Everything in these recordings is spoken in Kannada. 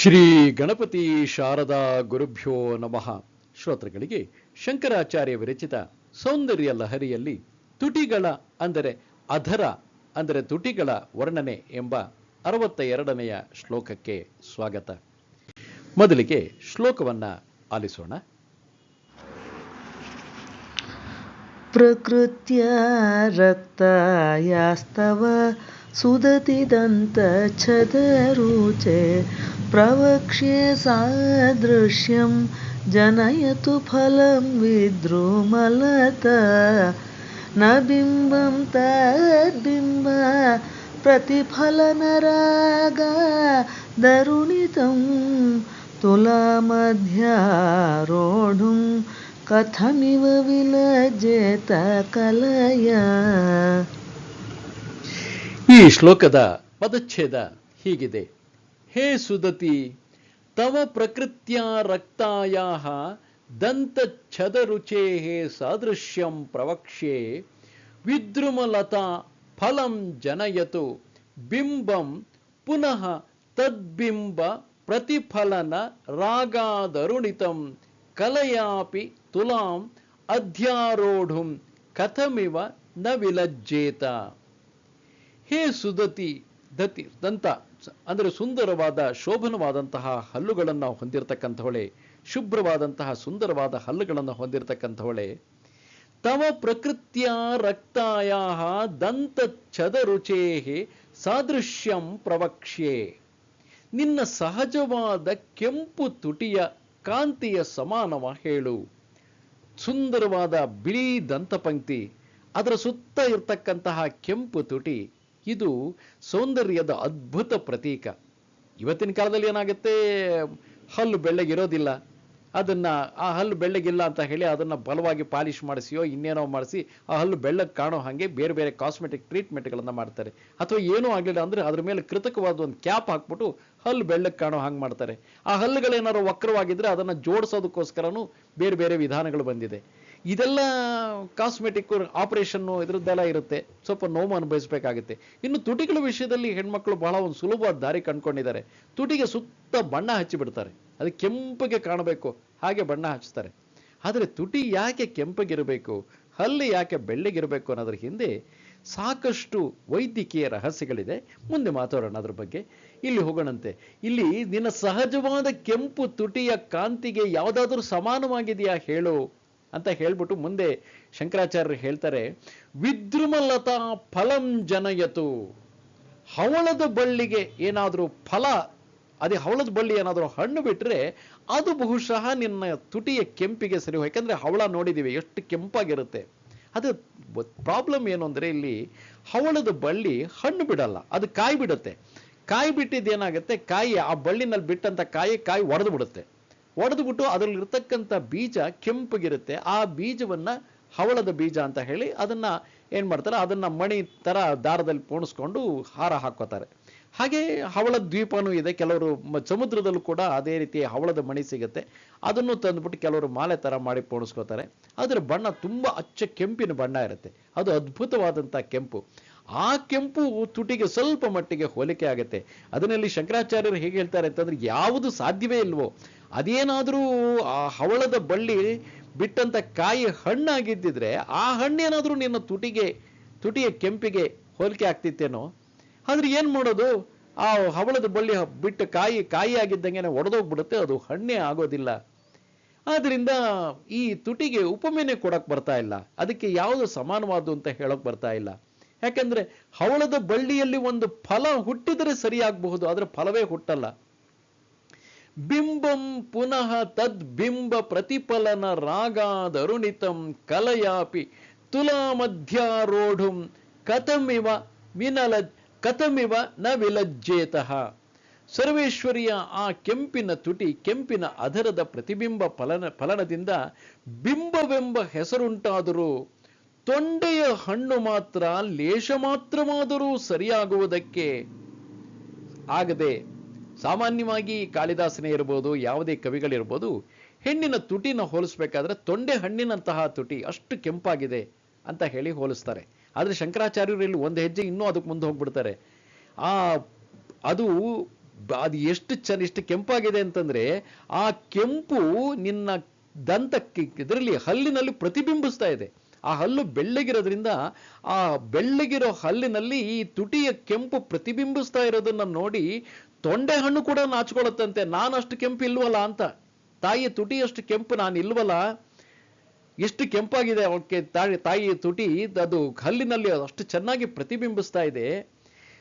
ಶ್ರೀ ಗಣಪತಿ ಶಾರದಾ ಗುರುಭ್ಯೋ ನಮಃ. ಶ್ರೋತೃಗಳಿಗೆ ಶಂಕರಾಚಾರ್ಯ ವಿರಚಿತ ಸೌಂದರ್ಯ ಲಹರಿಯಲ್ಲಿ ತುಟಿಗಳ ಅಂದರೆ ಅಧರ ಅಂದರೆ ತುಟಿಗಳ ವರ್ಣನೆ ಎಂಬ ಅರವತ್ತ ಎರಡನೆಯ ಶ್ಲೋಕಕ್ಕೆ ಸ್ವಾಗತ. ಮೊದಲಿಗೆ ಶ್ಲೋಕವನ್ನ ಆಲಿಸೋಣ. ಪ್ರಕೃತ್ಯ ರಕ್ತಾಯಾಸ್ತವ ಸುದತಿದಂತ ಛದರುಚೆ प्रवक्ष्ये सादृश्यं जनयतु फलं विद्रुमलता न बिम्बं तद्बिम्ब प्रतिफलनरागा दरुणितं तुलामध्यारोढुं कथमिव विलज्जेत कलया ಈ ಶ್ಲೋಕದ ಪದಚ್ಛೇದ ಹೀಗಿದೆ ಹೇ ಸುದತಿ ತವ ಪ್ರಕೃತ್ಯ ರಕ್ತಾಯಾ ದಂತಚ್ಛದರುಚೇ ಸಾದೃಶ್ಯಂ ಪ್ರವಕ್ಷ್ಯೆ ವಿದ್ರುಮಲತಾ ಫಲಂ ಜನಯತು ಬಿಂಬಂ ಪುನಃ ತದ್ಬಿಂಬ ಪ್ರತಿಫಲನ ರಾಗಾದರುಣಿತಂ ಕಲಯಾಪಿ ತುಲಾಂ ಅಧ್ಯಾರೋಢುಂ ಕಥಮಿವ ನ ವಿಲಜ್ಜೇತ ಹೇ ಸುದತಿ ದತಿ ದಂತ, ಅಂದರೆ ಸುಂದರವಾದ, ಶೋಭನವಾದಂತಹ ಹಲ್ಲುಗಳನ್ನು ಹೊಂದಿರತಕ್ಕಂಥವಳೆ, ಶುಭ್ರವಾದಂತಹ, ಸುಂದರವಾದ ಹಲ್ಲುಗಳನ್ನು ಹೊಂದಿರತಕ್ಕಂಥವಳೆ. ತವ ಪ್ರಕೃತಿಯ ರಕ್ತಾಯ ದಂತ ಚದರುಚೇ ಸಾದೃಶ್ಯಂ ಪ್ರವಕ್ಷ್ಯೆ. ನಿನ್ನ ಸಹಜವಾದ ಕೆಂಪು ತುಟಿಯ ಕಾಂತಿಯ ಸಮಾನವ ಹೇಳು. ಸುಂದರವಾದ ಬಿಳಿ ದಂತ ಪಂಕ್ತಿ ಅದರ ಸುತ್ತ ಇರತಕ್ಕಂತಹ ಕೆಂಪು ತುಟಿ ಇದು ಸೌಂದರ್ಯದ ಅದ್ಭುತ ಪ್ರತೀಕ. ಇವತ್ತಿನ ಕಾಲದಲ್ಲಿ ಏನಾಗುತ್ತೆ? ಹಲ್ಲು ಬೆಳ್ಳಗಿರೋದಿಲ್ಲ. ಅದನ್ನ ಆ ಹಲ್ಲು ಬೆಳ್ಳಗಿಲ್ಲ ಅಂತ ಹೇಳಿ ಅದನ್ನ ಬಲವಾಗಿ ಪಾಲಿಶ್ ಮಾಡಿಸಿಯೋ ಇನ್ನೇನೋ ಮಾಡಿಸಿ ಆ ಹಲ್ಲು ಬೆಳ್ಳಗೆ ಕಾಣೋ ಹಾಗೆ ಬೇರೆ ಬೇರೆ ಕಾಸ್ಮೆಟಿಕ್ ಟ್ರೀಟ್ಮೆಂಟ್ಗಳನ್ನು ಮಾಡ್ತಾರೆ. ಅಥವಾ ಏನೂ ಆಗಲಿಲ್ಲ ಅಂದ್ರೆ ಅದ್ರ ಮೇಲೆ ಕೃತಕವಾದ ಒಂದು ಕ್ಯಾಪ್ ಹಾಕ್ಬಿಟ್ಟು ಹಲ್ಲು ಬೆಳ್ಳಗೆ ಕಾಣೋ ಹಾಗೆ ಮಾಡ್ತಾರೆ. ಆ ಹಲ್ಲುಗಳೇನಾದ್ರು ವಕ್ರವಾಗಿದ್ರೆ ಅದನ್ನ ಜೋಡಿಸೋದಕ್ಕೋಸ್ಕರನೂ ಬೇರೆ ಬೇರೆ ವಿಧಾನಗಳು ಬಂದಿದೆ. ಇದೆಲ್ಲ ಕಾಸ್ಮೆಟಿಕ್ ಆಪರೇಷನ್ನು ಇದರದ್ದೆಲ್ಲ ಇರುತ್ತೆ. ಸ್ವಲ್ಪ ನೋವು ಅನುಭವಿಸಬೇಕಾಗುತ್ತೆ. ಇನ್ನು ತುಟಿಗಳ ವಿಷಯದಲ್ಲಿ ಹೆಣ್ಮಕ್ಳು ಬಹಳ ಒಂದು ಸುಲಭವಾದ ದಾರಿ ಕಂಡ್ಕೊಂಡಿದ್ದಾರೆ. ತುಟಿಗೆ ಸುತ್ತ ಬಣ್ಣ ಹಚ್ಚಿ ಬಿಡ್ತಾರೆ ಅದು ಕೆಂಪಗೆ ಕಾಣಬೇಕು. ಹಾಗೆ ಬಣ್ಣ ಹಚ್ತಾರೆ. ಆದರೆ ತುಟಿ ಯಾಕೆ ಕೆಂಪಗಿರಬೇಕು? ಹಲ್ಲು ಯಾಕೆ ಬೆಳ್ಳಗಿರಬೇಕು ಅನ್ನೋದ್ರ ಹಿಂದೆ ಸಾಕಷ್ಟು ವೈದ್ಯಕೀಯ ರಹಸ್ಯಗಳಿದೆ. ಮುಂದೆ ಮಾತಾಡೋಣ ಅದ್ರ ಬಗ್ಗೆ. ಇಲ್ಲಿ ಹೋಗೋಣಂತೆ. ಇಲ್ಲಿ ನಿನ್ನ ಸಹಜವಾದ ಕೆಂಪು ತುಟಿಯ ಕಾಂತಿಗೆ ಯಾವುದಾದ್ರೂ ಸಮಾನವಾಗಿದೆಯಾ ಹೇಳು. ಅಂತ ಹೇಳ್ಬಿಟ್ಟು ಮುಂದೆ ಶಂಕರಾಚಾರ್ಯರು ಹೇಳ್ತಾರೆ, ವಿದ್ರುಮಲತಾ ಫಲಂ ಜನಯತು. ಹವಳದ ಬಳ್ಳಿಗೆ ಏನಾದರೂ ಫಲ, ಅದೇ ಹವಳದ ಬಳ್ಳಿ ಏನಾದರೂ ಹಣ್ಣು ಬಿಟ್ಟರೆ ಅದು ಬಹುಶಃ ನಿನ್ನ ತುಟಿಯ ಕೆಂಪಿಗೆ ಸರಿ ಯಾಕಂದರೆ ಹವಳ ನೋಡಿದ್ದೀವಿ ಎಷ್ಟು ಕೆಂಪಾಗಿರುತ್ತೆ. ಅದು ಪ್ರಾಬ್ಲಮ್ ಏನು ಅಂದರೆ ಇಲ್ಲಿ ಹವಳದ ಬಳ್ಳಿ ಹಣ್ಣು ಬಿಡಲ್ಲ, ಅದು ಕಾಯಿ ಬಿಡುತ್ತೆ ಕಾಯಿ ಬಿಟ್ಟಿದ್ದೇನಾಗುತ್ತೆ ಕಾಯಿ ಆ ಬಳ್ಳಿನಲ್ಲಿ ಬಿಟ್ಟಂಥ ಕಾಯಿ ಕಾಯಿ ಒಡೆದು ಬಿಡುತ್ತೆ. ಒಡೆದು ಬಿಟ್ಟು ಅದರಲ್ಲಿ ಇರ್ತಕ್ಕಂಥ ಬೀಜ ಕೆಂಪಗಿರುತ್ತೆ. ಆ ಬೀಜವನ್ನ ಹವಳದ ಬೀಜ ಅಂತ ಹೇಳಿ ಅದನ್ನ ಏನು ಮಾಡ್ತಾರೆ, ಅದನ್ನ ಮಣಿ ತರ ದಾರದಲ್ಲಿ ಪೋಣಿಸ್ಕೊಂಡು ಹಾರ ಹಾಕೋತಾರೆ ಹಾಗೆ ಹವಳ ದ್ವೀಪನೂ ಇದೆ. ಕೆಲವರು ಸಮುದ್ರದಲ್ಲೂ ಕೂಡ ಅದೇ ರೀತಿ ಹವಳದ ಮಣಿ ಸಿಗುತ್ತೆ. ಅದನ್ನು ತಂದ್ಬಿಟ್ಟು ಕೆಲವರು ಮಾಲೆ ತರ ಮಾಡಿ ಪೋಣಿಸ್ಕೋತಾರೆ. ಅದರ ಬಣ್ಣ ತುಂಬಾ ಅಚ್ಚ ಕೆಂಪಿನ ಬಣ್ಣ ಇರುತ್ತೆ. ಅದು ಅದ್ಭುತವಾದಂಥ ಕೆಂಪು. ಆ ಕೆಂಪು ತುಟಿಗೆ ಸ್ವಲ್ಪ ಮಟ್ಟಿಗೆ ಹೋಲಿಕೆ ಆಗುತ್ತೆ. ಅದನ್ನಲ್ಲಿ ಶಂಕರಾಚಾರ್ಯರು ಹೇಗೆ ಹೇಳ್ತಾರೆ ಅಂತಂದ್ರೆ, ಯಾವುದು ಸಾಧ್ಯವೇ ಇಲ್ವೋ ಅದೇನಾದರೂ ಆ ಹವಳದ ಬಳ್ಳಿ ಬಿಟ್ಟಂತ ಕಾಯಿ ಹಣ್ಣಾಗಿದ್ದಿದ್ರೆ ಆ ಹಣ್ಣೇನಾದರೂ ನಿನ್ನ ತುಟಿಗೆ, ತುಟಿಯ ಕೆಂಪಿಗೆ ಹೋಲಿಕೆ ಆಗ್ತಿತ್ತೇನೋ? ಆದ್ರೆ ಏನು ಮಾಡೋದು? ಆ ಹವಳದ ಬಳ್ಳಿ ಬಿಟ್ಟ ಕಾಯಿ ಕಾಯಿ ಆಗಿದ್ದಂಗೆ ಒಡೆದೋಗ್ಬಿಡುತ್ತೆ, ಅದು ಹಣ್ಣೇ ಆಗೋದಿಲ್ಲ. ಆದ್ದರಿಂದ ಈ ತುಟಿಗೆ ಉಪಮೇನೆ ಕೊಡಕ್ ಬರ್ತಾ ಇಲ್ಲ. ಅದಕ್ಕೆ ಯಾವುದು ಸಮಾನವಾದ್ದು ಅಂತ ಹೇಳೋಕೆ ಬರ್ತಾ ಇಲ್ಲ. ಯಾಕಂದ್ರೆ ಹವಳದ ಬಳ್ಳಿಯಲ್ಲಿ ಒಂದು ಫಲ ಹುಟ್ಟಿದರೆ ಸರಿಯಾಗಬಹುದು, ಆದ್ರೆ ಫಲವೇ ಹುಟ್ಟಲ್ಲ. ಬಿಂಬಂ ಪುನಃ ತದ್ಬಿಂಬ ಪ್ರತಿಫಲನ ರಾಗಾದರುಣಿತಂ ಕಲಯಾಪಿ ತುಲಾಮಧ್ಯಾರೋಢುಂ ಕಥಮಿವ ವಿನಲ ಕಥಮಿವ ನ ವಿಲಜ್ಜೇತಃ. ಸರ್ವೇಶ್ವರಿಯ ಆ ಕೆಂಪಿನ ತುಟಿ, ಕೆಂಪಿನ ಅಧರದ ಪ್ರತಿಬಿಂಬ ಫಲನ, ಫಲನದಿಂದ ಬಿಂಬವೆಂಬ ಹೆಸರುಂಟಾದರೂ, ತೊಂಡೆಯ ಹಣ್ಣು ಮಾತ್ರ, ಲೇಷ ಮಾತ್ರವಾದರೂ ಸರಿಯಾಗುವುದಕ್ಕೆ ಆಗದೆ ಸಾಮಾನ್ಯವಾಗಿ ಕಾಳಿದಾಸನೇ ಇರ್ಬೋದು, ಯಾವುದೇ ಕವಿಗಳಿರ್ಬೋದು, ಹೆಣ್ಣಿನ ತುಟಿನ ಹೋಲಿಸ್ಬೇಕಾದ್ರೆ ತೊಂಡೆ ಹಣ್ಣಿನಂತಹ ತುಟಿ ಅಷ್ಟು ಕೆಂಪಾಗಿದೆ ಅಂತ ಹೇಳಿ ಹೋಲಿಸ್ತಾರೆ. ಆದರೆ ಶಂಕರಾಚಾರ್ಯರು ಇಲ್ಲಿ ಒಂದು ಹೆಜ್ಜೆ ಇನ್ನೂ ಅದಕ್ಕೆ ಮುಂದೆ ಹೋಗ್ಬಿಡ್ತಾರೆ. ಆ, ಅದು ಅದು ಎಷ್ಟು ಚೆನ್ನ ಎಷ್ಟು ಕೆಂಪಾಗಿದೆ ಅಂತಂದ್ರೆ ಆ ಕೆಂಪು ನಿನ್ನ ದಂತಕ್ಕೆ, ಇದರಲ್ಲಿ ಹಲ್ಲಿನಲ್ಲಿ ಪ್ರತಿಬಿಂಬಿಸ್ತಾ ಇದೆ. ಆ ಹಲ್ಲು ಬೆಳ್ಳಗಿರೋದ್ರಿಂದ ಆ ಬೆಳ್ಳಗಿರೋ ಹಲ್ಲಿನಲ್ಲಿ ಈ ತುಟಿಯ ಕೆಂಪು ಪ್ರತಿಬಿಂಬಿಸ್ತಾ ಇರೋದನ್ನ ನೋಡಿ ತೊಂಡೆ ಹಣ್ಣು ಕೂಡ ನಾಚ್ಕೊಳ್ಳುತ್ತಂತೆ. ನಾನು ಅಷ್ಟು ಕೆಂಪು ಇಲ್ವಲ್ಲ ಅಂತ. ತಾಯಿಯ ತುಟಿಯಷ್ಟು ಕೆಂಪು ನಾನು ಇಲ್ವಲ್ಲ? ಎಷ್ಟು ಕೆಂಪಾಗಿದೆ ಅವಕ್ಕೆ ತಾಯಿ, ತಾಯಿಯ ತುಟಿ? ಅದು ಹಲ್ಲಿನಲ್ಲಿ ಅಷ್ಟು ಚೆನ್ನಾಗಿ ಪ್ರತಿಬಿಂಬಿಸ್ತಾ ಇದೆ.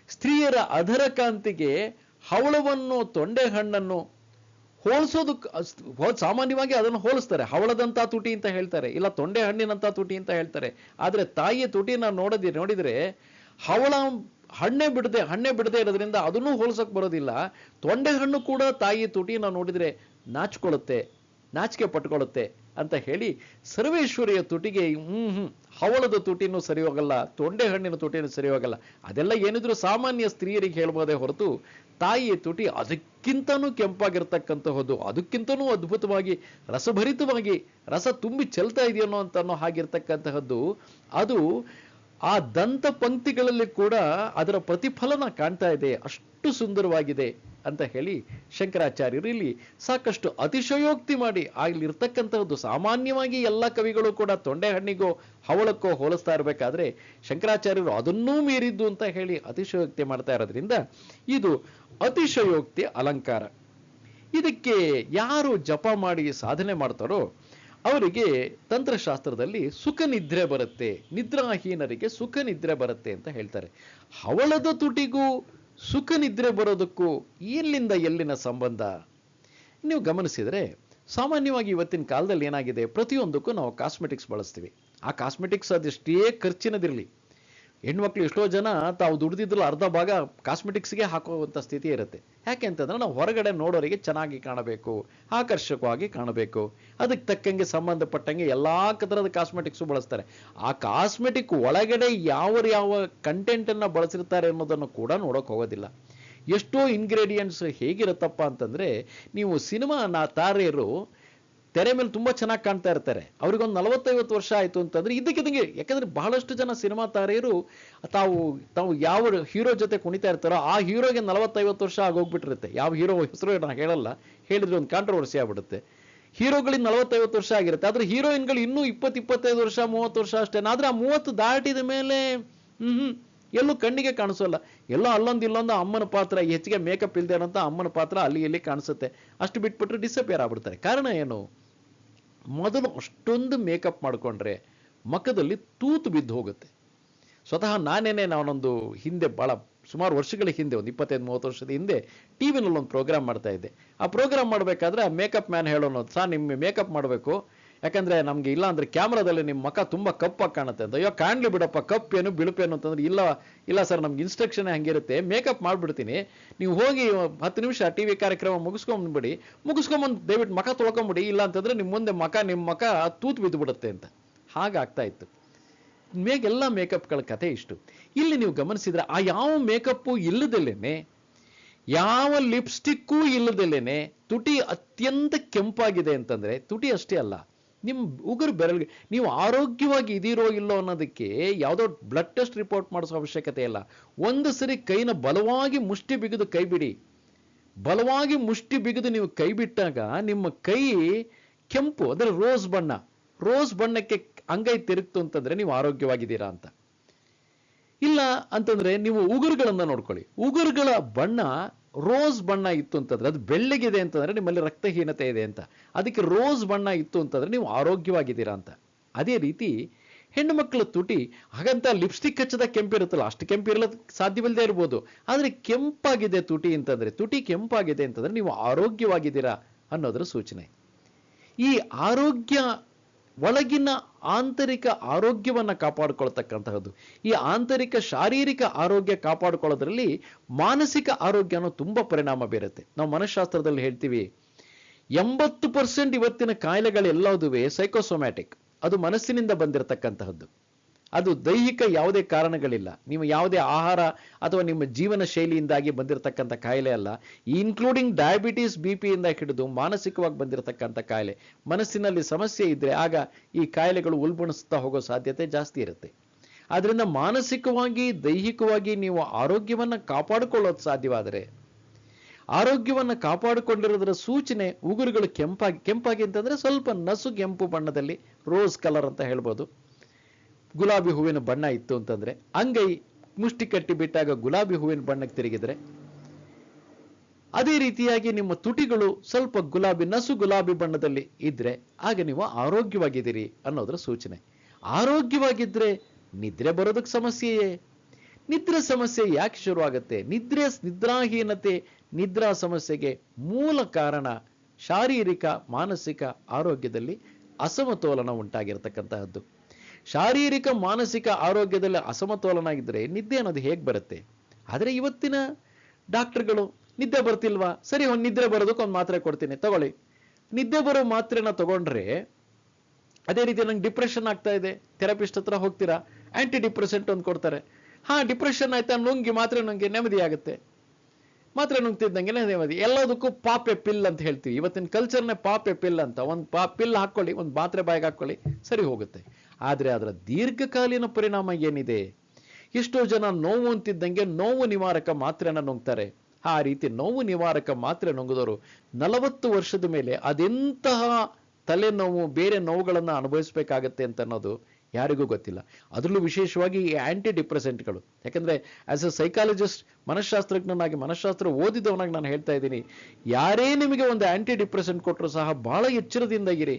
ಸ್ತ್ರೀಯರ ಅಧರ ಕಾಂತಿಗೆ ಹವಳವನ್ನು, ತೊಂಡೆ ಹಣ್ಣನ್ನು ಹೋಲಿಸೋದಕ್ಕೆ ಸಾಮಾನ್ಯವಾಗಿ ಅದನ್ನು ಹೋಲಿಸ್ತಾರೆ. ಹವಳದಂತ ತುಟಿ ಅಂತ ಹೇಳ್ತಾರೆ, ಇಲ್ಲ ತೊಂಡೆ ಹಣ್ಣಿನಂತ ತುಟಿ ಅಂತ ಹೇಳ್ತಾರೆ. ಆದ್ರೆ ತಾಯಿಯ ತುಟಿನ ನೋಡದಿ, ನೋಡಿದ್ರೆ ಹವಳ ಹಣ್ಣೆ ಬಿಡದೆ ಹಣ್ಣೆ ಬಿಡದೆ ಇರೋದ್ರಿಂದ ಅದನ್ನೂ ಹೋಲಿಸಕ್ ಬರೋದಿಲ್ಲ. ತೊಂಡೆ ಹಣ್ಣು ಕೂಡ ತಾಯಿ ತುಟಿನ ನೋಡಿದ್ರೆ ನಾಚಿಕೊಳ್ಳುತ್ತೆ ನಾಚಿಕೆ ಪಟ್ಕೊಳ್ಳುತ್ತೆ ಅಂತ ಹೇಳಿ ಸರ್ವೇಶ್ವರಿಯ ತುಟಿಗೆ, ಹ್ಮ್ ಹ್ಮ್, ಹವಳದ ತುಟಿನೂ ಸರಿ ಹೋಗಲ್ಲ, ತೊಂಡೆ ಹಣ್ಣಿನ ತುಟಿನೂ ಸರಿ ಹೋಗಲ್ಲ. ಅದೆಲ್ಲ ಏನಿದ್ರು ಸಾಮಾನ್ಯ ಸ್ತ್ರೀಯರಿಗೆ ಹೇಳ್ಬೋದೇ ಹೊರತು ತಾಯಿಯ ತುಟಿ ಅದಕ್ಕಿಂತನೂ ಕೆಂಪಾಗಿರ್ತಕ್ಕಂತಹದ್ದು, ಅದಕ್ಕಿಂತನೂ ಅದ್ಭುತವಾಗಿ, ರಸಭರಿತವಾಗಿ, ರಸ ತುಂಬಿ ಚೆಲ್ತಾ ಇದೆಯನ್ನೋ ಅಂತ ಅನ್ನೋ ಹಾಗಿರ್ತಕ್ಕಂತಹದ್ದು, ಅದು ಆ ದಂತ ಪಂಕ್ತಿಗಳಲ್ಲಿ ಕೂಡ ಅದರ ಪ್ರತಿಫಲನ ಕಾಣ್ತಾ ಇದೆ. ಅಷ್ಟು ಸುಂದರವಾಗಿದೆ. ಅಂತ ಹೇಳಿ ಶಂಕರಾಚಾರ್ಯರು ಇಲ್ಲಿ ಸಾಕಷ್ಟು ಅತಿಶಯೋಕ್ತಿ ಮಾಡಿ ಅಲ್ಲಿರ್ತಕ್ಕಂಥದ್ದು ಸಾಮಾನ್ಯವಾಗಿ ಎಲ್ಲ ಕವಿಗಳು ಕೂಡ ತೊಂಡೆ ಹಣ್ಣಿಗೋ ಹವಳಕ್ಕೋ ಹೋಲಿಸ್ತಾ ಇರಬೇಕಾದ್ರೆ ಶಂಕರಾಚಾರ್ಯರು ಅದನ್ನೂ ಮೀರಿದ್ದು ಅಂತ ಹೇಳಿ ಅತಿಶಯೋಕ್ತಿ ಮಾಡ್ತಾ ಇರೋದ್ರಿಂದ ಇದು ಅತಿಶಯೋಕ್ತಿ ಅಲಂಕಾರ. ಇದಕ್ಕೆ ಯಾರು ಜಪ ಮಾಡಿ ಸಾಧನೆ ಮಾಡ್ತಾರೋ ಅವರಿಗೆ ತಂತ್ರಶಾಸ್ತ್ರದಲ್ಲಿ ಸುಖ ನಿದ್ರೆ ಬರುತ್ತೆ, ನಿದ್ರಾಹೀನರಿಗೆ ಸುಖ ನಿದ್ರೆ ಬರುತ್ತೆ ಅಂತ ಹೇಳ್ತಾರೆ. ಹವಳದ ತುಟಿಗೂ ಸುಖ ನಿದ್ರೆ ಬರೋದಕ್ಕೂ ಎಲ್ಲಿಂದ ಎಲ್ಲಿನ ಸಂಬಂಧ? ನೀವು ಗಮನಿಸಿದರೆ, ಸಾಮಾನ್ಯವಾಗಿ ಇವತ್ತಿನ ಕಾಲದಲ್ಲಿ ಏನಾಗಿದೆ? ಪ್ರತಿಯೊಂದಕ್ಕೂ ನಾವು ಕಾಸ್ಮೆಟಿಕ್ಸ್ ಬಳಸ್ತೀವಿ. ಆ ಕಾಸ್ಮೆಟಿಕ್ಸ್ ಅದೆಷ್ಟೇ ಖರ್ಚಿನದಿರಲಿ. ಹೆಣ್ಮಕ್ಳು ಎಷ್ಟೋ ಜನ ತಾವು ದುಡ್ದಿದ್ರಲ್ಲಿ ಅರ್ಧ ಭಾಗ ಕಾಸ್ಮೆಟಿಕ್ಸ್ಗೆ ಹಾಕುವಂಥ ಸ್ಥಿತಿ ಇರುತ್ತೆ. ಯಾಕೆ ಅಂತಂದ್ರೆ ನಾವು ಹೊರಗಡೆ ನೋಡೋರಿಗೆ ಚೆನ್ನಾಗಿ ಕಾಣಬೇಕು, ಆಕರ್ಷಕವಾಗಿ ಕಾಣಬೇಕು. ಅದಕ್ಕೆ ತಕ್ಕಂಗೆ ಸಂಬಂಧಪಟ್ಟಂಗೆ ಎಲ್ಲಾ ಥರದ ಕಾಸ್ಮೆಟಿಕ್ಸು ಬಳಸ್ತಾರೆ. ಆ ಕಾಸ್ಮೆಟಿಕ್ ಒಳಗಡೆ ಯಾವ ಯಾವ ಕಂಟೆಂಟನ್ನು ಬಳಸಿರ್ತಾರೆ ಅನ್ನೋದನ್ನು ಕೂಡ ನೋಡೋಕೆ ಹೋಗೋದಿಲ್ಲ. ಎಷ್ಟೋ ಇಂಗ್ರೀಡಿಯೆಂಟ್ಸ್ ಹೇಗಿರುತ್ತಪ್ಪ ಅಂತಂದ್ರೆ, ನೀವು ಸಿನಿಮಾ ನಾ ತಾರೆಯರು ತೆರೆ ಮೇಲೆ ತುಂಬಾ ಚೆನ್ನಾಗಿ ಕಾಣ್ತಾ ಇರ್ತಾರೆ. ಅವ್ರಿಗೊಂದು ನಲವತ್ತೈವತ್ತು ವರ್ಷ ಆಯಿತು ಅಂತಂದ್ರೆ ಇದಕ್ಕಿದಂಗೆ ಯಾಕಂದ್ರೆ ಬಹಳಷ್ಟು ಜನ ಸಿನಿಮಾ ತಾರೆಯರು ತಾವು ತಾವು ಯಾವ ಹೀರೋ ಜೊತೆ ಕುಣಿತಾ ಇರ್ತಾರೋ ಆ ಹೀರೋಗೆ ನಲವತ್ತೈವತ್ತು ವರ್ಷ ಆಗೋಗ್ಬಿಟ್ಟಿರುತ್ತೆ. ಯಾವ ಹೀರೋ ಹೆಸರು ನಾನು ಹೇಳಲ್ಲ, ಹೇಳಿದ್ರೆ ಒಂದು ಕಾಂಟ್ರವರ್ಸಿ ಆಗ್ಬಿಡುತ್ತೆ. ಹೀರೋಗಳಿಗೆ ನಲವತ್ತೈವತ್ತು ವರ್ಷ ಆಗಿರುತ್ತೆ. ಆದ್ರೆ ಹೀರೋಯಿನ್ಗಳು ಇನ್ನೂ ಇಪ್ಪತ್ತು, ಇಪ್ಪತ್ತೈದು ವರ್ಷ, ಮೂವತ್ತು ವರ್ಷ ಅಷ್ಟೇ ಆದ್ರೆ ಆ ಮೂವತ್ತು ದಾಟಿದ ಮೇಲೆ ಹ್ಮ್ ಎಲ್ಲೂ ಕಣ್ಣಿಗೆ ಕಾಣಿಸೋಲ್ಲ. ಎಲ್ಲೋ ಅಲ್ಲೊಂದು ಇಲ್ಲೊಂದು ಅಮ್ಮನ ಪಾತ್ರ ಹೆಚ್ಚಿಗೆ ಮೇಕಪ್ ಇಲ್ಲದೆ ಇರೋಂಥ ಅಮ್ಮನ ಪಾತ್ರ ಅಲ್ಲಿ ಇಲ್ಲಿ ಕಾಣಿಸುತ್ತೆ. ಅಷ್ಟು ಬಿಟ್ಬಿಟ್ರೆ ಡಿಸಪಿಯರ್ ಆಗ್ಬಿಡ್ತಾರೆ. ಕಾರಣ ಏನು? ಮೊದಲು ಅಷ್ಟೊಂದು ಮೇಕಪ್ ಮಾಡಿಕೊಂಡ್ರೆ ಮಖದಲ್ಲಿ ತೂತು ಬಿದ್ದು ಹೋಗುತ್ತೆ. ಸ್ವತಃ ನಾನೇನೆ ನಾನೊಂದು ಹಿಂದೆ ಭಾಳ ಸುಮಾರು ವರ್ಷಗಳ ಹಿಂದೆ, ಒಂದು ಇಪ್ಪತ್ತೈದು, ಮೂವತ್ತು ವರ್ಷದ ಹಿಂದೆ ಟಿ ವಿನಲ್ಲಿ ಒಂದು ಪ್ರೋಗ್ರಾಮ್ ಮಾಡ್ತಾ ಇದ್ದೆ. ಆ ಪ್ರೋಗ್ರಾಮ್ ಮಾಡಬೇಕಾದ್ರೆ ಆ ಮೇಕಪ್ ಮ್ಯಾನ್ ಹೇಳೋನು ಸಾ ನಿಮ್ಮ ಮೇಕಪ್ ಮಾಡಬೇಕು. ಯಾಕಂದ್ರೆ ನಮ್ಗೆ ಇಲ್ಲ ಅಂದ್ರೆ ಕ್ಯಾಮ್ರಾದಲ್ಲಿ ನಿಮ್ಮ ಮಖ ತುಂಬಾ ಕಪ್ಪಾಗಿ ಕಾಣುತ್ತೆ ಅಂತ. ಅಯ್ಯೋ, ಕಾಣ್ಲಿ ಬಿಡಪ್ಪ, ಕಪ್ಪೇನು ಬಿಳುಪೇನು ಅಂತಂದ್ರೆ ಇಲ್ಲ ಇಲ್ಲ ಸರ್, ನಮ್ಗೆ ಇನ್ಸ್ಟ್ರಕ್ಷನ್ ಹಂಗಿರುತ್ತೆ. ಮೇಕಪ್ ಮಾಡ್ಬಿಡ್ತೀನಿ. ನೀವು ಹೋಗಿ ಹತ್ತು ನಿಮಿಷ ಟಿ ವಿ ಕಾರ್ಯಕ್ರಮ ಮುಗಿಸ್ಕೊಂಡ್ಬಿಡಿ. ಮುಗಿಸ್ಕೊಂಬಂದು ದಯವಿಟ್ಟು ಮಖ ತೊಳ್ಕೊಂಬಿಡಿ. ಇಲ್ಲ ಅಂತಂದ್ರೆ ನಿಮ್ಮ ಮುಂದೆ ಮಖ ನಿಮ್ಮ ಮಖ ತೂತು ಬಿದ್ದು ಬಿಡುತ್ತೆ ಅಂತ ಹಾಗಾಗ್ತಾ ಇತ್ತು. ಮೇಗೆಲ್ಲ ಮೇಕಪ್ಗಳ ಕಥೆ ಇಷ್ಟು. ಇಲ್ಲಿ ನೀವು ಗಮನಿಸಿದ್ರೆ ಆ ಯಾವ ಮೇಕಪ್ಪು ಇಲ್ಲದಲ್ಲೇನೆ, ಯಾವ ಲಿಪ್ಸ್ಟಿಕ್ಕೂ ಇಲ್ಲದಲ್ಲೇನೆ ತುಟಿ ಅತ್ಯಂತ ಕೆಂಪಾಗಿದೆ ಅಂತಂದ್ರೆ, ತುಟಿ ಅಷ್ಟೇ ಅಲ್ಲ ನಿಮ್ಮ ಉಗುರು ಬೆರಳಿಗೆ, ನೀವು ಆರೋಗ್ಯವಾಗಿ ಇದೀರೋ ಇಲ್ಲೋ ಅನ್ನೋದಕ್ಕೆ ಯಾವುದೋ ಬ್ಲಡ್ ಟೆಸ್ಟ್ ರಿಪೋರ್ಟ್ ಮಾಡಿಸೋ ಅವಶ್ಯಕತೆ ಇಲ್ಲ. ಒಂದು ಸರಿ ಕೈನ ಬಲವಾಗಿ ಮುಷ್ಟಿ ಬಿಗಿದು ಕೈ ಬಿಡಿ. ಬಲವಾಗಿ ಮುಷ್ಟಿ ಬಿಗಿದು ನೀವು ಕೈ ಬಿಟ್ಟಾಗ ನಿಮ್ಮ ಕೈ ಕೆಂಪು, ಅಂದರೆ ರೋಸ್ ಬಣ್ಣ. ರೋಸ್ ಬಣ್ಣಕ್ಕೆ ಅಂಗೈ ತಿರುಗ್ತು ಅಂತಂದರೆ ನೀವು ಆರೋಗ್ಯವಾಗಿದ್ದೀರಾ ಅಂತ. ಇಲ್ಲ ಅಂತಂದರೆ ನೀವು ಉಗುರುಗಳನ್ನು ನೋಡ್ಕೊಳ್ಳಿ. ಉಗುರುಗಳ ಬಣ್ಣ ರೋಸ್ ಬಣ್ಣ ಇತ್ತು ಅಂತಂದ್ರೆ ಅದು ಬೆಳ್ಳಗಿದೆ ಅಂತಂದ್ರೆ ನಿಮ್ಮಲ್ಲಿ ರಕ್ತಹೀನತೆ ಇದೆ ಅಂತ. ಅದಕ್ಕೆ ರೋಸ್ ಬಣ್ಣ ಇತ್ತು ಅಂತಂದ್ರೆ ನೀವು ಆರೋಗ್ಯವಾಗಿದ್ದೀರಾ ಅಂತ. ಅದೇ ರೀತಿ ಹೆಣ್ಣು ಮಕ್ಕಳ ತುಟಿ, ಹಾಗಂತ ಲಿಪ್ಸ್ಟಿಕ್ ಹಚ್ಚದ ಕೆಂಪಿರುತ್ತಲ್ಲ ಅಷ್ಟು ಕೆಂಪಿರಲ್ಲ ಸಾಧ್ಯವಿಲ್ಲದೆ ಇರ್ಬೋದು. ಆದರೆ ಕೆಂಪಾಗಿದೆ ತುಟಿ ಅಂತಂದ್ರೆ, ತುಟಿ ಕೆಂಪಾಗಿದೆ ಅಂತಂದ್ರೆ ನೀವು ಆರೋಗ್ಯವಾಗಿದ್ದೀರಾ ಅನ್ನೋದರ ಸೂಚನೆ. ಈ ಆರೋಗ್ಯ ಒಳಗಿನ ಆಂತರಿಕ ಆರೋಗ್ಯವನ್ನು ಕಾಪಾಡಿಕೊಳ್ತಕ್ಕಂತಹದ್ದು. ಈ ಆಂತರಿಕ ಶಾರೀರಿಕ ಆರೋಗ್ಯ ಕಾಪಾಡಿಕೊಳ್ಳೋದ್ರಲ್ಲಿ ಮಾನಸಿಕ ಆರೋಗ್ಯನೂ ತುಂಬಾ ಪರಿಣಾಮ ಬೀರುತ್ತೆ. ನಾವು ಮನಃಶಾಸ್ತ್ರದಲ್ಲಿ ಹೇಳ್ತೀವಿ, ಎಂಬತ್ತು ಪರ್ಸೆಂಟ್ ಇವತ್ತಿನ ಕಾಯಿಲೆಗಳೆಲ್ಲದುವೆ ಸೈಕೋಸೊಮ್ಯಾಟಿಕ್ ಅದು ಮನಸ್ಸಿನಿಂದ ಬಂದಿರತಕ್ಕಂತಹದ್ದು. ಅದು ದೈಹಿಕ ಯಾವುದೇ ಕಾರಣಗಳಿಲ್ಲ. ನೀವು ಯಾವುದೇ ಆಹಾರ ಅಥವಾ ನಿಮ್ಮ ಜೀವನ ಶೈಲಿಯಿಂದಾಗಿ ಬಂದಿರತಕ್ಕಂಥ ಕಾಯಿಲೆ ಅಲ್ಲ. ಇನ್ಕ್ಲೂಡಿಂಗ್ ಡಯಾಬಿಟೀಸ್ ಬಿ ಪಿಯಿಂದ ಹಿಡಿದು ಮಾನಸಿಕವಾಗಿ ಬಂದಿರತಕ್ಕಂಥ ಕಾಯಿಲೆ. ಮನಸ್ಸಿನಲ್ಲಿ ಸಮಸ್ಯೆ ಇದ್ದರೆ ಆಗ ಈ ಕಾಯಿಲೆಗಳು ಉಲ್ಬಣಿಸ್ತಾ ಹೋಗೋ ಸಾಧ್ಯತೆ ಜಾಸ್ತಿ ಇರುತ್ತೆ. ಆದ್ರಿಂದ ಮಾನಸಿಕವಾಗಿ, ದೈಹಿಕವಾಗಿ ನೀವು ಆರೋಗ್ಯವನ್ನ ಕಾಪಾಡಿಕೊಳ್ಳೋದು ಸಾಧ್ಯವಾದರೆ, ಆರೋಗ್ಯವನ್ನು ಕಾಪಾಡಿಕೊಂಡಿರೋದರ ಸೂಚನೆ ಉಗುರುಗಳು ಕೆಂಪಾಗಿ ಕೆಂಪಾಗಿ ಅಂತಂದ್ರೆ ಸ್ವಲ್ಪ ನಸು, ಕೆಂಪು ಬಣ್ಣದಲ್ಲಿ ರೋಸ್ ಕಲರ್ ಅಂತ ಹೇಳ್ಬೋದು. ಗುಲಾಬಿ ಹೂವಿನ ಬಣ್ಣ ಇತ್ತು ಅಂತಂದ್ರೆ, ಅಂಗೈ ಮುಷ್ಟಿ ಕಟ್ಟಿ ಬಿಟ್ಟಾಗ ಗುಲಾಬಿ ಹೂವಿನ ಬಣ್ಣಕ್ಕೆ ತಿರುಗಿದ್ರೆ, ಅದೇ ರೀತಿಯಾಗಿ ನಿಮ್ಮ ತುಟಿಗಳು ಸ್ವಲ್ಪ ಗುಲಾಬಿ, ನಸು ಗುಲಾಬಿ ಬಣ್ಣದಲ್ಲಿ ಇದ್ರೆ ಆಗ ನೀವು ಆರೋಗ್ಯವಾಗಿದ್ದೀರಿ ಅನ್ನೋದರ ಸೂಚನೆ. ಆರೋಗ್ಯವಾಗಿದ್ರೆ ನಿದ್ರೆ ಬರೋದಕ್ಕೆ ಸಮಸ್ಯೆಯೇ. ನಿದ್ರೆ ಸಮಸ್ಯೆ ಯಾಕೆ ಶುರುವಾಗುತ್ತೆ? ನಿದ್ರೆ ನಿದ್ರಾಹೀನತೆ, ನಿದ್ರಾ ಸಮಸ್ಯೆಗೆ ಮೂಲ ಕಾರಣ ಶಾರೀರಿಕ, ಮಾನಸಿಕ ಆರೋಗ್ಯದಲ್ಲಿ ಅಸಮತೋಲನ ಉಂಟಾಗಿರ್ತಕ್ಕಂತಹದ್ದು. ಶಾರೀರಿಕ, ಮಾನಸಿಕ ಆರೋಗ್ಯದಲ್ಲಿ ಅಸಮತೋಲನ ಇದ್ರೆ ನಿದ್ದೆ ಅನ್ನೋದು ಹೇಗೆ ಬರುತ್ತೆ? ಆದರೆ ಇವತ್ತಿನ ಡಾಕ್ಟರ್ಗಳು, ನಿದ್ದೆ ಬರ್ತಿಲ್ವಾ? ಸರಿ, ಒಂದು ನಿದ್ರೆ ಬರೋದಕ್ಕೆ ಒಂದು ಮಾತ್ರೆ ಕೊಡ್ತೀನಿ, ತಗೊಳ್ಳಿ. ನಿದ್ದೆ ಬರೋ ಮಾತ್ರೆನ ತಗೊಂಡ್ರೆ ಅದೇ ರೀತಿ ನಂಗೆ ಡಿಪ್ರೆಷನ್ ಆಗ್ತಾ ಇದೆ. ಥೆರಪಿಸ್ಟ್ ಹತ್ರ ಹೋಗ್ತೀರಾ? ಆಂಟಿ ಡಿಪ್ರೆಸೆಂಟ್ ಒಂದು ಕೊಡ್ತಾರೆ. ಹಾ, ಡಿಪ್ರೆಷನ್ ಆಯ್ತಾ? ನುಂಗಿ ಮಾತ್ರೆ ನುಂಗಿ ನೆಮ್ಮದಿ ಆಗುತ್ತೆ. ಮಾತ್ರೆ ನುಂಗ್ತಿದ್ದಂಗೆ ನೆಮ್ಮದಿ. ಎಲ್ಲದಕ್ಕೂ ಪಾಪೆ ಪಿಲ್ ಅಂತ ಹೇಳ್ತೀವಿ. ಇವತ್ತಿನ ಕಲ್ಚರ್ನೇ ಪಾಪೆ ಪಿಲ್ ಅಂತ. ಒಂದು ಪಾ ಪಿಲ್ ಹಾಕೊಳ್ಳಿ, ಒಂದು ಮಾತ್ರೆ ಬಾಯಿಗೆ ಹಾಕ್ಕೊಳ್ಳಿ ಸರಿ ಹೋಗುತ್ತೆ. ಆದರೆ ಅದರ ದೀರ್ಘಕಾಲೀನ ಪರಿಣಾಮ ಏನಿದೆ? ಎಷ್ಟೋ ಜನ ನೋವು ಅಂತಿದ್ದಂಗೆ ನೋವು ನಿವಾರಕ ಮಾತ್ರೆನ ನುಂಗ್ತಾರೆ. ಆ ರೀತಿ ನೋವು ನಿವಾರಕ ಮಾತ್ರೆ ನುಂಗಿದವರು ನಲವತ್ತು ವರ್ಷದ ಮೇಲೆ ಅದೆಂತಹ ತಲೆನೋವು, ಬೇರೆ ನೋವುಗಳನ್ನು ಅನುಭವಿಸಬೇಕಾಗತ್ತೆ ಅಂತ ಅನ್ನೋದು ಯಾರಿಗೂ ಗೊತ್ತಿಲ್ಲ. ಅದರಲ್ಲೂ ವಿಶೇಷವಾಗಿ ಈ ಆ್ಯಂಟಿ ಡಿಪ್ರೆಸೆಂಟ್ಗಳು ಯಾಕಂದ್ರೆ ಆಸ್ ಎ ಸೈಕಾಲಜಿಸ್ಟ್ ಮನಃಶಾಸ್ತ್ರಜ್ಞನಾಗಿ, ಮನಃಶಾಸ್ತ್ರ ಓದಿದವನಾಗಿ ನಾನು ಹೇಳ್ತಾ ಇದ್ದೀನಿ, ಯಾರೇ ನಿಮಗೆ ಒಂದು ಆಂಟಿ ಡಿಪ್ರೆಸೆಂಟ್ ಕೊಟ್ಟರು ಸಹ ಭಾಳ ಎಚ್ಚರದಿಂದ ಇರಿ.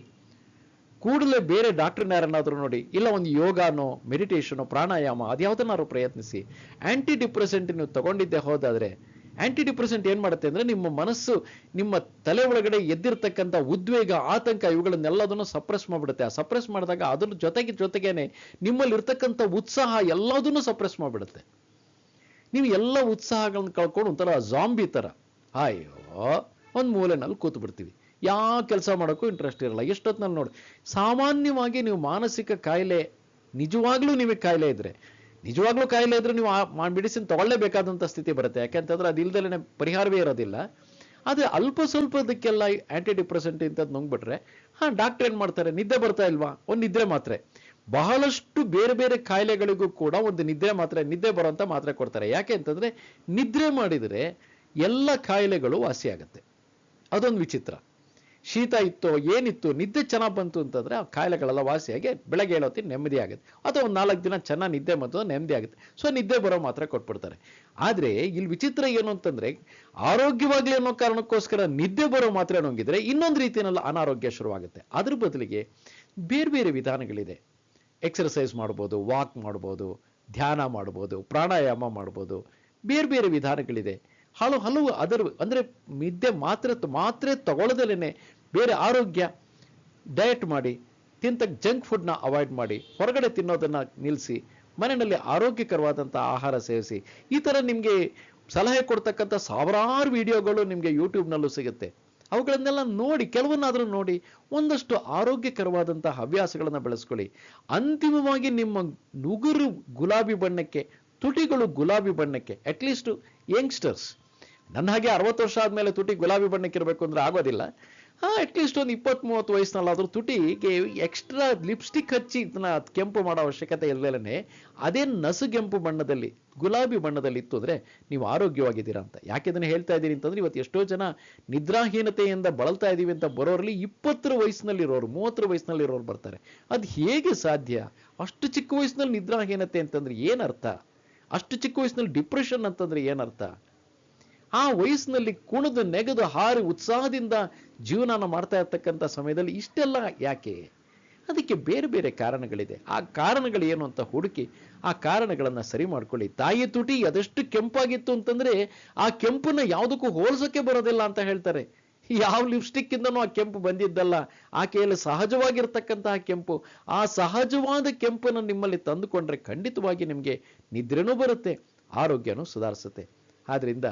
ಕೂಡಲೇ ಬೇರೆ ಡಾಕ್ಟರ್ನ ಯಾರನ್ನಾದರೂ ನೋಡಿ, ಇಲ್ಲ ಒಂದು ಯೋಗಾನೋ ಮೆಡಿಟೇಷನೋ ಪ್ರಾಣಾಯಾಮ ಅದ್ಯಾವುದನ್ನಾರು ಪ್ರಯತ್ನಿಸಿ. ಆ್ಯಂಟಿ ಡಿಪ್ರೆಸೆಂಟ್ ನೀವು ತಗೊಂಡಿದ್ದೆ ಹೋದಾದ್ರೆ ಆಂಟಿ ಡಿಪ್ರೆಸೆಂಟ್ ಏನ್ ಮಾಡುತ್ತೆ ಅಂದ್ರೆ ನಿಮ್ಮ ಮನಸ್ಸು, ನಿಮ್ಮ ತಲೆ ಒಳಗಡೆ ಎದ್ದಿರ್ತಕ್ಕಂಥ ಉದ್ವೇಗ, ಆತಂಕ ಇವುಗಳನ್ನೆಲ್ಲದನ್ನು ಸಪ್ರೆಸ್ ಮಾಡಿಬಿಡುತ್ತೆ. ಆ ಸಪ್ರೆಸ್ ಮಾಡಿದಾಗ ಅದ್ರ ಜೊತೆಗೆ ಜೊತೆಗೇನೆ ನಿಮ್ಮಲ್ಲಿ ಇರ್ತಕ್ಕಂಥ ಉತ್ಸಾಹ ಎಲ್ಲದನ್ನು ಸಪ್ರೆಸ್ ಮಾಡಿಬಿಡುತ್ತೆ. ನೀವು ಎಲ್ಲ ಉತ್ಸಾಹಗಳನ್ನ ಕಳ್ಕೊಂಡು ಒಂಥರ ಜಾಂಬಿ ತರ ಅಯ್ಯೋ ಒಂದ್ ಮೂಲೆನಲ್ಲಿ ಕೂತು ಬಿಡ್ತೀವಿ ಯಾವ ಕೆಲಸ ಮಾಡೋಕ್ಕೂ ಇಂಟ್ರೆಸ್ಟ್ ಇರಲ್ಲ. ಎಷ್ಟೊತ್ತಿನಲ್ಲಿ ನೋಡಿ. ಸಾಮಾನ್ಯವಾಗಿ ನೀವು ಮಾನಸಿಕ ಕಾಯಿಲೆ ನಿಜವಾಗ್ಲೂ ನಿಮಗೆ ಕಾಯಿಲೆ ಇದ್ರೆ ನಿಜವಾಗ್ಲೂ ಕಾಯಿಲೆ ಇದ್ರೆ ನೀವು ಆ ಮೆಡಿಸಿನ್ ತಗೊಳ್ಳೇಬೇಕಾದಂಥ ಸ್ಥಿತಿ ಬರುತ್ತೆ. ಯಾಕೆಂತಂದ್ರೆ ಅದು ಇಲ್ದಲೇ ಪರಿಹಾರವೇ ಇರೋದಿಲ್ಲ. ಆದರೆ ಅಲ್ಪ ಸ್ವಲ್ಪದಕ್ಕೆಲ್ಲ ಆಂಟಿ ಡಿಪ್ರೆಸೆಂಟ್ ಇಂಥದ್ದು ನುಂಗ್ಬಿಟ್ರೆ, ಹಾಂ ಡಾಕ್ಟರ್ ಏನು ಮಾಡ್ತಾರೆ? ನಿದ್ದೆ ಬರ್ತಾ ಇಲ್ವಾ? ಒಂದು ನಿದ್ರೆ ಮಾತ್ರೆ. ಬಹಳಷ್ಟು ಬೇರೆ ಬೇರೆ ಕಾಯಿಲೆಗಳಿಗೂ ಕೂಡ ಒಂದು ನಿದ್ರೆ ಮಾತ್ರೆ, ನಿದ್ದೆ ಬರುವಂತ ಮಾತ್ರೆ ಕೊಡ್ತಾರೆ. ಯಾಕೆ ಅಂತಂದ್ರೆ ನಿದ್ರೆ ಮಾಡಿದರೆ ಎಲ್ಲ ಕಾಯಿಲೆಗಳು ವಾಸಿಯಾಗುತ್ತೆ. ಅದೊಂದು ವಿಚಿತ್ರ. ಶೀತ ಇತ್ತೋ, ಏನಿತ್ತು, ನಿದ್ದೆ ಚೆನ್ನಾಗಿ ಬಂತು ಅಂತಂದ್ರೆ ಆ ಕಾಯಿಲೆಗಳೆಲ್ಲ ವಾಸಿಯಾಗಿ ಬೆಳಗ್ಗೆ ಹೇಳೋತಿ ನೆಮ್ಮದಿ ಆಗುತ್ತೆ. ಅಥವಾ ಒಂದು ನಾಲ್ಕು ದಿನ ಚೆನ್ನಾಗಿ ನಿದ್ದೆ ಬಂತು ನೆಮ್ಮದಿ ಆಗುತ್ತೆ. ಸೊ ನಿದ್ದೆ ಬರೋ ಮಾತ್ರ ಕೊಟ್ಬಿಡ್ತಾರೆ. ಆದರೆ, ಇಲ್ಲಿ ವಿಚಿತ್ರ ಏನು ಅಂತಂದ್ರೆ, ಆರೋಗ್ಯವಾಗಲಿ ಅನ್ನೋ ಕಾರಣಕ್ಕೋಸ್ಕರ ನಿದ್ದೆ ಬರೋ ಮಾತ್ರ ನುಂಗಿದ್ರೆ ಇನ್ನೊಂದು ರೀತಿಯಲ್ಲ ಅನಾರೋಗ್ಯ ಶುರುವಾಗುತ್ತೆ. ಅದ್ರ ಬದಲಿಗೆ ಬೇರೆ ಬೇರೆ ವಿಧಾನಗಳಿದೆ. ಎಕ್ಸರ್ಸೈಸ್ ಮಾಡ್ಬೋದು ವಾಕ್ ಮಾಡ್ಬೋದು, ಧ್ಯಾನ ಮಾಡ್ಬೋದು, ಪ್ರಾಣಾಯಾಮ ಮಾಡ್ಬೋದು, ಬೇರೆ ಬೇರೆ ವಿಧಾನಗಳಿದೆ. ಹಲವು ಹಲವು ಅದರ ಅಂದರೆ ನಿದ್ದೆ ಮಾತ್ರೆ ಮಾತ್ರೆ ತಗೊಳ್ಳೋದಲ್ಲೇ ಬೇರೆ ಆರೋಗ್ಯ ಡಯಟ್ ಮಾಡಿ ತಿಂತ ಜಂಕ್ ಫುಡ್ನ ಅವಾಯ್ಡ್ ಮಾಡಿ, ಹೊರಗಡೆ ತಿನ್ನೋದನ್ನು ನಿಲ್ಲಿಸಿ ಮನೆಯಲ್ಲಿ ಆರೋಗ್ಯಕರವಾದಂಥ ಆಹಾರ ಸೇವಿಸಿ. ಈ ಥರ ನಿಮಗೆ ಸಲಹೆ ಕೊಡ್ತಕ್ಕಂಥ ಸಾವಿರಾರು ವಿಡಿಯೋಗಳು ನಿಮಗೆ ಯೂಟ್ಯೂಬ್ನಲ್ಲೂ ಸಿಗುತ್ತೆ. ಅವುಗಳನ್ನೆಲ್ಲ ನೋಡಿ, ಕೆಲವನ್ನಾದರೂ ನೋಡಿ ಒಂದಷ್ಟು ಆರೋಗ್ಯಕರವಾದಂಥ ಹವ್ಯಾಸಗಳನ್ನು ಬೆಳೆಸ್ಕೊಳ್ಳಿ. ಅಂತಿಮವಾಗಿ ನಿಮ್ಮ ನುಗುರು ಗುಲಾಬಿ ಬಣ್ಣಕ್ಕೆ, ತುಟಿಗಳು ಗುಲಾಬಿ ಬಣ್ಣಕ್ಕೆ ಅಟ್ಲೀಸ್ಟು ಯಂಗ್ಸ್ಟರ್ಸ್ ನನ್ನ ಹಾಗೆ ಅರವತ್ತು ವರ್ಷ ಆದಮೇಲೆ ತುಟಿ ಗುಲಾಬಿ ಬಣ್ಣಕ್ಕೆ ಇರಬೇಕು ಅಂದ್ರೆ ಆಗೋದಿಲ್ಲ. ಹಾ ಅಟ್ಲೀಸ್ಟ್ ಒಂದು ಇಪ್ಪತ್ತ್ ಮೂವತ್ತು ವಯಸ್ಸಿನಲ್ಲಾದ್ರೂ ತುಟಿಗೆ ಎಕ್ಸ್ಟ್ರಾ ಲಿಪ್ಸ್ಟಿಕ್ ಹಚ್ಚಿ ಇದನ್ನ ಕೆಂಪು ಮಾಡೋ ಅವಶ್ಯಕತೆ ಇಲ್ಲದೇನೆ ಅದೇ ನಸುಗೆಂಪು ಬಣ್ಣದಲ್ಲಿ, ಗುಲಾಬಿ ಬಣ್ಣದಲ್ಲಿ ಇತ್ತು ಅಂದ್ರೆ ನೀವು ಆರೋಗ್ಯವಾಗಿದ್ದೀರಾ ಅಂತ. ಯಾಕೆ ಇದನ್ನ ಹೇಳ್ತಾ ಇದ್ದೀರಿ ಅಂತಂದ್ರೆ ಇವತ್ತು ಎಷ್ಟೋ ಜನ ನಿದ್ರಾಹೀನತೆಯಿಂದ ಬಳಲ್ತಾ ಇದ್ದೀವಿ ಅಂತ ಬರೋರಲ್ಲಿ ಇಪ್ಪತ್ತರ ವಯಸ್ಸಿನಲ್ಲಿರೋರು, ಮೂವತ್ತರ ವಯಸ್ಸಿನಲ್ಲಿರೋರು ಬರ್ತಾರೆ. ಅದು ಹೇಗೆ ಸಾಧ್ಯ? ಅಷ್ಟು ಚಿಕ್ಕ ವಯಸ್ಸಿನಲ್ಲಿ ನಿದ್ರಾಹೀನತೆ ಅಂತಂದ್ರೆ ಏನರ್ಥ? ಅಷ್ಟು ಚಿಕ್ಕ ವಯಸ್ಸಿನಲ್ಲಿ ಡಿಪ್ರೆಷನ್ ಅಂತಂದ್ರೆ ಏನರ್ಥ? ಆ ವಯಸ್ಸಿನಲ್ಲಿ ಕುಣಿದು ನೆಗೆದು ಹಾರಿ ಉತ್ಸಾಹದಿಂದ ಜೀವನಾನ ಮಾಡ್ತಾ ಇರ್ತಕ್ಕಂಥ ಸಮಯದಲ್ಲಿ ಇಷ್ಟೆಲ್ಲ ಯಾಕೆ? ಅದಕ್ಕೆ ಬೇರೆ ಬೇರೆ ಕಾರಣಗಳಿದೆ. ಆ ಕಾರಣಗಳು ಏನು ಅಂತ ಹುಡುಕಿ ಆ ಕಾರಣಗಳನ್ನು ಸರಿ ಮಾಡ್ಕೊಳ್ಳಿ. ತಾಯಿ ತುಟಿ ಅದೆಷ್ಟು ಕೆಂಪಾಗಿತ್ತು ಅಂತಂದ್ರೆ ಆ ಕೆಂಪನ್ನ ಯಾವುದಕ್ಕೂ ಹೋಲಿಸೋಕೆ ಬರೋದಿಲ್ಲ ಅಂತ ಹೇಳ್ತಾರೆ. ಯಾವ ಲಿಪ್ಸ್ಟಿಕ್ ಇಂದನೂ ಆ ಕೆಂಪು ಬಂದಿದ್ದಲ್ಲ. ಆಕೆಯಲ್ಲಿ ಸಹಜವಾಗಿರ್ತಕ್ಕಂತಹ ಕೆಂಪು. ಆ ಸಹಜವಾದ ಕೆಂಪನ್ನು ನಿಮ್ಮಲ್ಲಿ ತಂದುಕೊಂಡ್ರೆ ಖಂಡಿತವಾಗಿ ನಿಮಗೆ ನಿದ್ರೆನೂ ಬರುತ್ತೆ, ಆರೋಗ್ಯನೂ ಸುಧಾರಿಸುತ್ತೆ. ಆದ್ರಿಂದ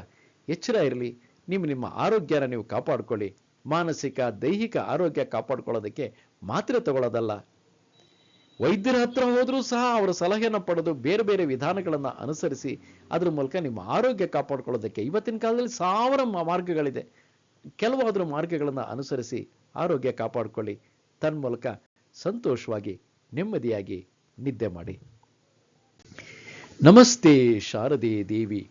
ಎಚ್ಚರ ಇರಲಿ. ನಿಮ್ಮ ನಿಮ್ಮ ಆರೋಗ್ಯನ ನೀವು ಕಾಪಾಡ್ಕೊಳ್ಳಿ. ಮಾನಸಿಕ, ದೈಹಿಕ ಆರೋಗ್ಯ ಕಾಪಾಡ್ಕೊಳ್ಳೋದಕ್ಕೆ ಮಾತ್ರೆ ತಗೊಳ್ಳೋದಲ್ಲ. ವೈದ್ಯರ ಹತ್ರ ಹೋದರೂ ಸಹ ಅವರ ಸಲಹೆಯನ್ನು ಪಡೆದು ಬೇರೆ ಬೇರೆ ವಿಧಾನಗಳನ್ನು ಅನುಸರಿಸಿ ಅದ್ರ ಮೂಲಕ ನಿಮ್ಮ ಆರೋಗ್ಯ ಕಾಪಾಡ್ಕೊಳ್ಳೋದಕ್ಕೆ ಇವತ್ತಿನ ಕಾಲದಲ್ಲಿ ಸಾವಿರ ಮಾರ್ಗಗಳಿದೆ. ಕೆಲವಾದರೂ ಮಾರ್ಗಗಳನ್ನು ಅನುಸರಿಸಿ ಆರೋಗ್ಯ ಕಾಪಾಡಿಕೊಳ್ಳಿ. ತನ್ಮೂಲಕ ಸಂತೋಷವಾಗಿ, ನೆಮ್ಮದಿಯಾಗಿ ನಿದ್ದೆ ಮಾಡಿ. ನಮಸ್ತೆ ಶಾರದೆ ದೇವಿ.